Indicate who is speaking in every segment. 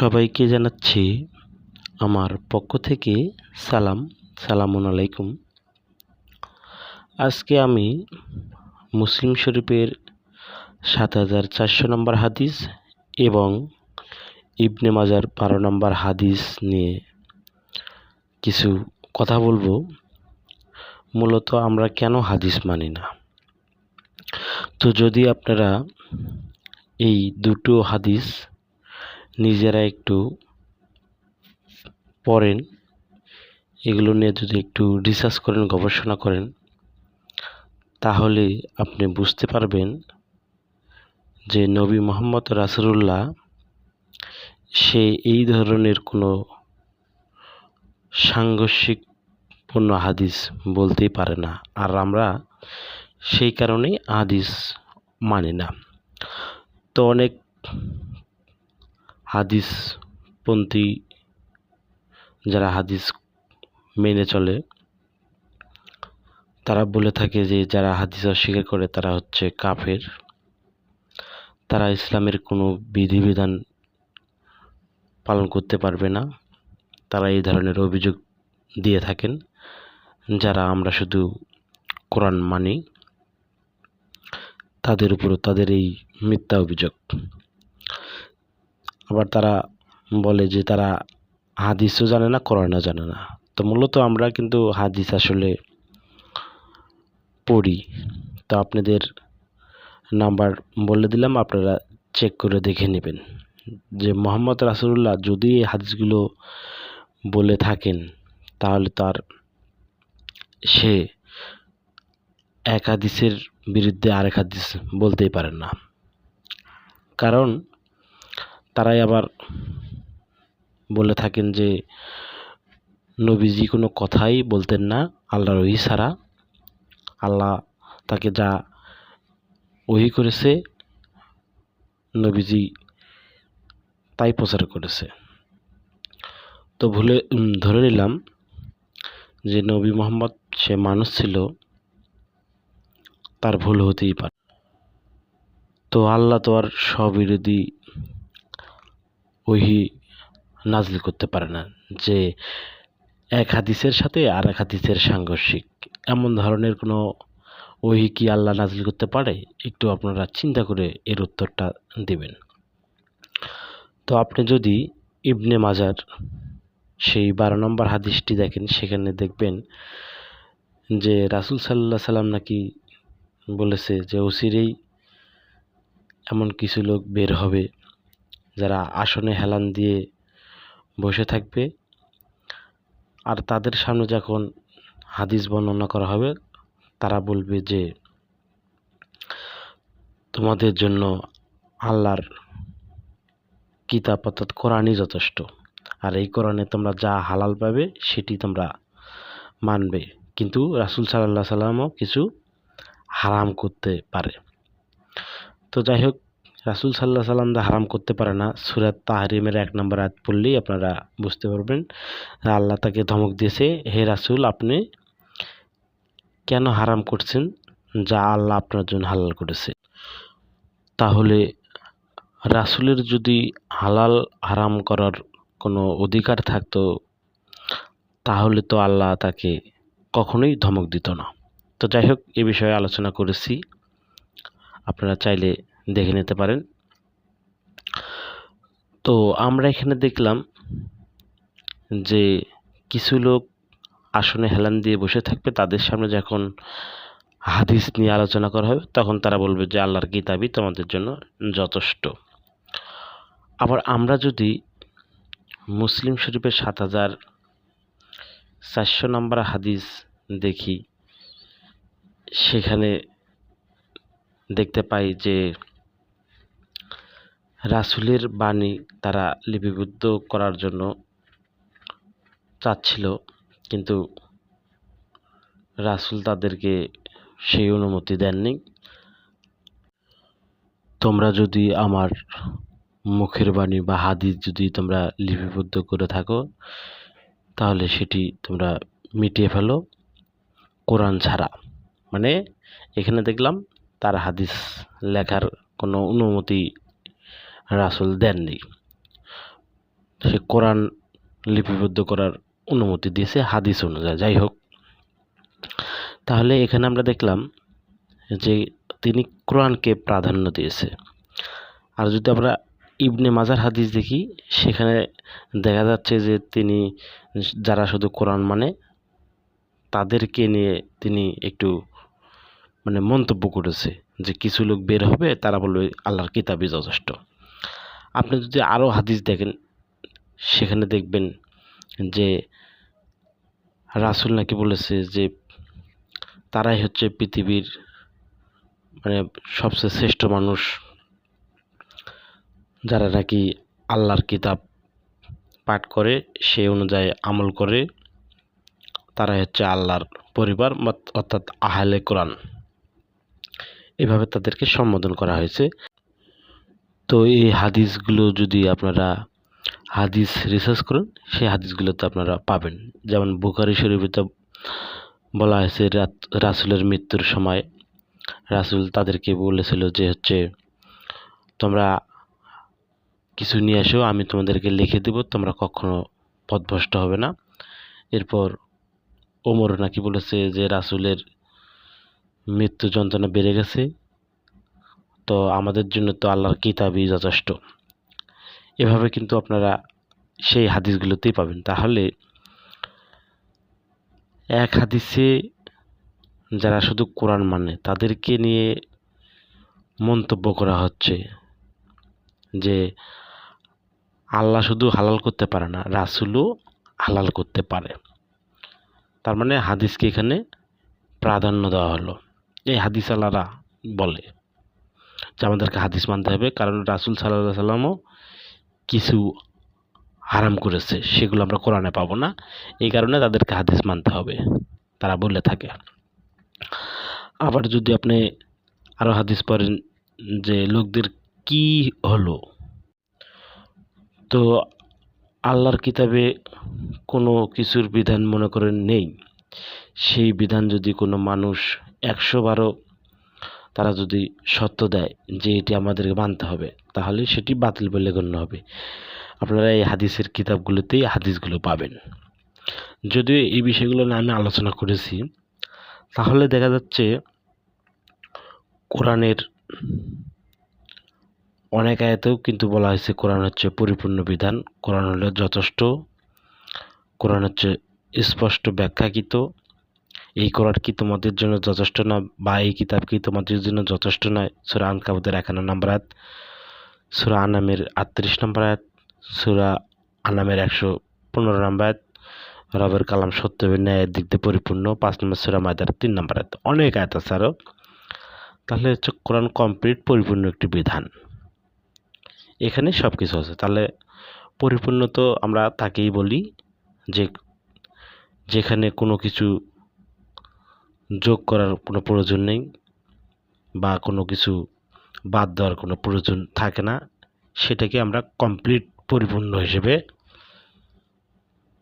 Speaker 1: সবাইকে জানাচ্ছি আমার পক্ষ থেকে সালাম, সালামুন আলাইকুম। আজকে আমি মুসলিম শরীফের সাত হাজার চারশো নম্বর হাদিস এবং ইবনে মাজার বারো নম্বর হাদিস নিয়ে কিছু কথা বলব। মূলত আমরা কেন হাদিস মানি না? তো যদি আপনারা এই দুটো হাদিস নিজেরা একটু পড়েন, এগুলো নিয়ে যদি একটু রিসার্চ করেন, গবেষণা করেন, তাহলে আপনি বুঝতে পারবেন যে নবী মোহাম্মদ রাসুল্লাহ সে এই ধরনের কোনো সাংঘর্ষিকপূর্ণ হাদিস বলতেই পারে না। আর আমরা সেই কারণেই হাদিস মানি না। তো অনেক হাদিসপন্থী যারা হাদিস মেনে চলে, তারা বলে থাকে যে যারা হাদিস অস্বীকার করে তারা হচ্ছে কাফের। তারা ইসলামের কোনো বিধিবিধান পালন করতে পারবে না। তারা এই ধরনের অভিযোগ দিয়ে থাকেন, যারা আমরা শুধু কোরআন মানি। তাদের উপরও তাদের এই মিথ্যা অভিযোগ। আবার তারা বলে যে তারা হাদিসও জানে না, কোরআনও জানে না। তো মূলত আমরা কিন্তু হাদিস আসলে পড়ি। তো আপনাদের নাম্বার বলে দিলাম, আপনারা চেক করে দেখে নেবেন। যে মোহাম্মদ রাসুল্লাহ যদি এই হাদিসগুলো বলে থাকেন, তাহলে তার সে এক হাদিসের বিরুদ্ধে আরেক হাদিস বলতেই পারেন না। কারণ তারাই আবার বলে থাকেন যে, নবীজি কোনো কথাই বলতেন না আল্লাহর ওহি ছাড়া। আল্লাহ তাকে যা ওহি করেছে, নবীজি তাই প্রচার করেছে। তো ভুলে ধরে নিলাম যে, নবী মোহাম্মদ সে মানুষ ছিল, তার ভুল হতেই পারে। তো আল্লাহ তো আর স্ববিরোধী ওহি নাজল করতে পারে না যে এক হাদিসের সাথে আর এক হাদিসের সাংঘর্ষিক। এমন ধরনের কোনো ওহি কি আল্লাহ নাজল করতে পারে? একটু আপনারা চিন্তা করে এর উত্তরটা দেবেন। তো আপনি যদি ইবনে মাজার সেই বারো নম্বর হাদিসটি দেখেন, সেখানে দেখবেন যে রাসুল সাল্লাহ সাল্লাম নাকি বলেছে যে ওসিরেই এমন কিছু লোক বের হবে। যারা আসনে হেলান দিয়ে বসে থাকবে, আর তাদের সামনে যখন হাদিস বর্ণনা করা হবে, তারা বলবে যে, তোমাদের জন্য আল্লাহর কিতাব অর্থাৎ কোরআনই যথেষ্ট। আর এই কোরআনে তোমরা যা হালাল পাবে, সেটি তোমরা মানবে। কিন্তু রাসুল সাল্লাহ সাল্লামও কিছু হারাম করতে পারে। তো যাই হোক রাসুল সাল্লাহ সাল্লাম দা হারাম করতে পারে না। সুরাত তাহরিমের এক নম্বর আয়াত পড়লেই আপনারা বুঝতে পারবেন। আল্লাহ তাকে ধমক দিয়েছে, হে রাসুল, আপনি কেন হারাম করছেন? যা আল্লাহ আপনার জন্য হালাল করেছে। তাহলে রাসুলের যদি হালাল হারাম করার কোনো অধিকার থাকতো, তাহলে তো আল্লাহ তাকে কখনোই ধমক দিত না। তো যাই হোক, এ বিষয়ে আলোচনা করেছি। আপনারা চাইলে দেখে নিতে পারেন। তো আমরা এখানে দেখলাম যে কিছু লোক আসনে হেলান দিয়ে বসে থাকবে। তাদের সামনে যখন হাদিস নিয়ে আলোচনা করা হবে, তখন তারা বলবে যে আল্লাহর কিতাবই তোমাদের জন্য যথেষ্ট। আবার আমরা যদি মুসলিম শরীফের সাত হাজার চারশো নম্বর হাদিস দেখি, সেখানে দেখতে পাই যে রাসুলের বাণী তারা লিপিবদ্ধ করার জন্য চাচ্ছিল, কিন্তু রাসুল তাদেরকে সেই অনুমতি দেননি। তোমরা যদি আমার মুখের বাণী বা হাদিস যদি তোমরা লিপিবদ্ধ করে থাকো, তাহলে সেটি তোমরা মিটিয়ে ফেলো কোরআন ছাড়া। মানে এখানে দেখলাম তার হাদিস লেখার কোনো অনুমতি রাসুল দেননি। সে কোরআন লিপিবদ্ধ করার অনুমতি দিয়েছে, হাদিস অনুযায়ী। যাই হোক, তাহলে এখানে আমরা দেখলাম যে তিনি কোরআনকে প্রাধান্য দিয়েছে। আর যদি আমরা ইবনে মাজার হাদিস দেখি, সেখানে দেখা যাচ্ছে যে তিনি যারা শুধু কোরআন মানে তাদেরকে নিয়ে তিনি একটু মানে মন্তব্য করেছে যে কিছু লোক বের হবে, তারা বলবে আল্লাহর কিতাবই যথেষ্ট। আপনি যদি আরও হাদিস দেখেন, সেখানে দেখবেন যে রাসুল নাকি বলেছে যে তারাই হচ্ছে পৃথিবীর মানে সবচেয়ে শ্রেষ্ঠ মানুষ, যারা নাকি আল্লাহর কিতাব পাঠ করে সেই অনুযায়ী আমল করে তারা হচ্ছে আল্লাহর পরিবার অর্থাৎ আহলে কোরআন। এভাবে তাদেরকে সম্বোধন করা হয়েছে। তো এই হাদিসগুলো যদি আপনারা, হাদিস রিসার্চ করেন, সেই হাদিসগুলোতে আপনারা পাবেন। যেমন বুখারি শরীফে বলা হয়েছে রাসুলের মৃত্যুর সময় রাসুল তাদেরকে বলেছিল যে হচ্ছে, তোমরা কিছু নিয়ে এসো, আমি তোমাদেরকে লিখে দেব, তোমরা কখনো পথভ্রষ্ট হবে না। এরপর ওমর নাকি বলেছে যে রাসুলের মৃত্যু যন্ত্রণা বেড়ে গেছে। তো আমাদের জন্য তো আল্লাহর কিতাবই যথেষ্ট। এভাবে কিন্তু আপনারা সেই হাদিসগুলোতেই পাবেন। তাহলে এক হাদিসে যারা শুধু কোরআন মানে তাদেরকে নিয়ে মন্তব্য করা হচ্ছে যে আল্লাহ শুধু হালাল করতে পারে না, রাসুলও হালাল করতে পারে। তার মানে হাদিসকে এখানে প্রাধান্য দেওয়া হলো। এই হাদিস আল্লাহরা বলে। আমাদেরকে হাদিস মানতে হবে। কারণ রাসুল সাল্লাহ সাল্লামও কিছু হারাম করেছে, সেগুলো আমরা কোরআনে পাবো না। এই কারণে তাদেরকে হাদিস মানতে হবে, তারা বলে থাকে। আবার যদি আপনি আরও হাদিস পড়েন যে লোকদের কি হলো? তো আল্লাহর কিতাবে কোনো কিছুর বিধান মনে করেন নেই। সেই বিধান যদি কোনো মানুষ একশো বারো তারা যদি সত্য দেয় যে এটি আমাদেরকে মানতে হবে, তাহলে সেটি বাতিল বলে গণ্য হবে। আপনারা এই হাদিসের কিতাবগুলোতেই হাদিসগুলো পাবেন। যদিও এই বিষয়গুলো নিয়ে আমি আলোচনা করেছি, তাহলে দেখা যাচ্ছে কোরআনের অনেক আয়াতেও কিন্তু বলা হয়েছে, কোরআন হচ্ছে পরিপূর্ণ বিধান, কোরআন হলো যথেষ্ট, কোরআন হচ্ছে স্পষ্ট, ব্যাখ্যাকৃত এই কোরআন কি তোমাদের জন্য যথেষ্ট না বা এই কিতাব কি তোমাদের জন্য যথেষ্ট নয়? সুরা আনকাবুদের একান্ন নম্বর আয়াত। সুরা আনামের আটত্রিশ নম্বর আয়াত। সুরা আনামের একশো পনেরো নম্বর আয়াত। রবের কালাম সত্য ন্যায়ের দিক দিয়ে পরিপূর্ণ। পাঁচ নম্বর সুরা মায়দার তিন নম্বর আয়াত। অনেক আয়াত আছে আরও তাহলে হচ্ছে কোরআন কমপ্লিট পরিপূর্ণ একটি বিধান। এখানে সব কিছু আছে। তাহলে পরিপূর্ণ তো আমরা তাকেই বলি যে যেখানে কোনো কিছু যোগ করার কোনো প্রয়োজন নেই বা কোনো কিছু বাদ দেওয়ার কোনো প্রয়োজন থাকে না। সেটাকে আমরা কমপ্লিট পরিপূর্ণ হিসেবে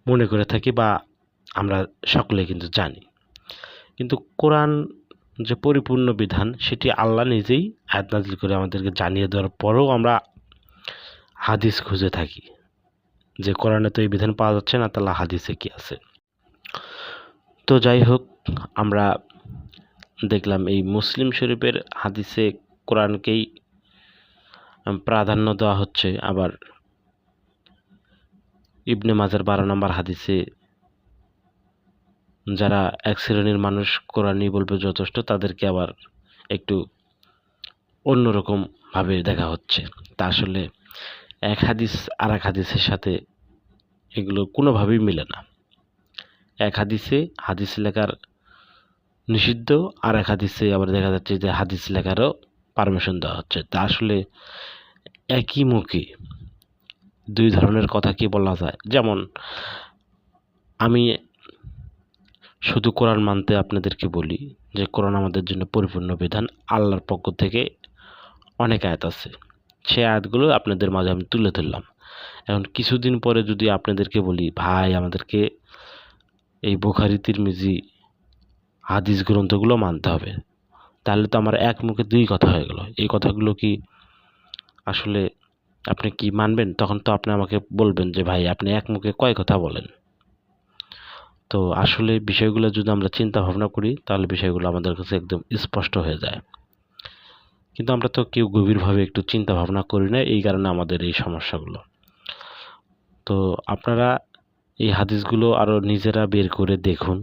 Speaker 1: মনে করে থাকি বা আমরা সকলে কিন্তু জানি। কিন্তু কোরআন যে পরিপূর্ণ বিধান, সেটি আল্লাহ নিজেই আয়াত করে আমাদেরকে জানিয়ে দেওয়ার পরেও আমরা হাদিস খুঁজে থাকি। যে কোরআনে তো এই বিধান পাওয়া যাচ্ছে না, তাহলে হাদিসে কি আছে? তো যাই হোক, আমরা দেখলাম এই মুসলিম শরীফের হাদিসে কোরআনকেই প্রাধান্য দেওয়া হচ্ছে। আবার ইবনে মাজার বারো নম্বর হাদিসে যারা এক শ্রেণির মানুষ কোরআনই বলবে যথেষ্ট, তাদেরকে আবার একটু অন্যরকমভাবে দেখা হচ্ছে। তা আসলে এক হাদিস আর এক হাদিসের সাথে এগুলো কোনোভাবেই মিলে না। এক হাদিসে হাদিস লেখার নিষিদ্ধ, আর এক হাদিসে আবার দেখা যাচ্ছে যে হাদিস লেখারও পারমিশন দেওয়া হচ্ছে। তা আসলে একই মুখে দুই ধরনের কথা কি বলা যায়? যেমন, আমি শুধু কোরআন মানতে আপনাদেরকে বলি যে কোরআন আমাদের জন্য পরিপূর্ণ বিধান। আল্লাহর পক্ষ থেকে অনেক আয়াত আছে। সেই আয়াতগুলো আপনাদের মাঝে আমি তুলে ধরলাম। এখন কিছুদিন পরে যদি আপনাদেরকে বলি, ভাই, আমাদেরকে এই বোখারি, তিরমিজি হাদিস গ্রন্থগুলো মানতে হবে। তাহলে তো আমার এক মুখে দুই কথা হয়ে গেল। এই কথাগুলো কি আসলে আপনি কি মানবেন? তখন তো আপনি আমাকে বলবেন যে, ভাই, আপনি এক মুখে কয় কথা বলেন? তো আসলে বিষয়গুলো যদি আমরা চিন্তা ভাবনা করি, তাহলে বিষয়গুলো আমাদের কাছে একদম স্পষ্ট হয়ে যায়। কিন্তু আমরা তো কেউ গভীরভাবে একটু চিন্তা ভাবনা করি না, এই কারণে আমাদের এই সমস্যাগুলো। তো আপনারা এই হাদিসগুলো আরও নিজেরা বের করে দেখুন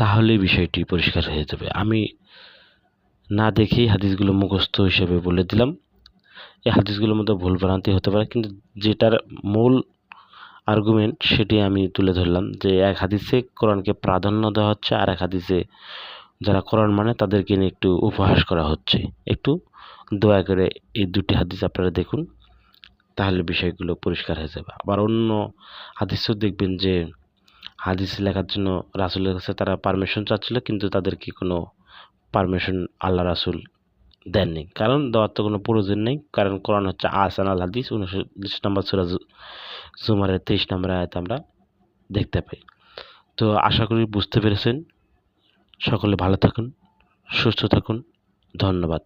Speaker 1: তাহলে বিষয়টি পরিষ্কার হয়ে যাবে। আমি না দেখেই হাদিসগুলো মুখস্থ হিসেবে বলে দিলাম। এই হাদিসগুলোর মধ্যে ভুল ভ্রান্তি হতে পারে, কিন্তু যেটার মূল আর্গুমেন্ট সেটি আমি তুলে ধরলাম যে এক হাদিসে কোরআনকে প্রাধান্য দেওয়া হচ্ছে, আর এক হাদিসে যারা কোরআন মানে তাদেরকে নিয়ে একটু উপহাস করা হচ্ছে। একটু দয়া করে এই দুটি হাদিস আপনারা দেখুন। তাহলে বিষয়গুলো পরিষ্কার হয়ে যাবে। আবার অন্য হাদিসও দেখবেন যে, হাদিস লেখার জন্য রাসুলের কাছে তারা পারমিশন চাচ্ছিল, কিন্তু তাদেরকে কোনো পারমিশন আল্লাহ রাসুল দেননি। কারণ দেওয়ার তো কোনো প্রয়োজন নেই। কারণ কোরআন হচ্ছে আসান আল হাদিস, উনচল্লিশ নম্বর সুরাজ জুমারের তেইশ নম্বর আয়াত আমরা দেখতে পাই। তো আশা করি বুঝতে পেরেছেন। সকলে ভালো থাকুন, সুস্থ থাকুন। ধন্যবাদ।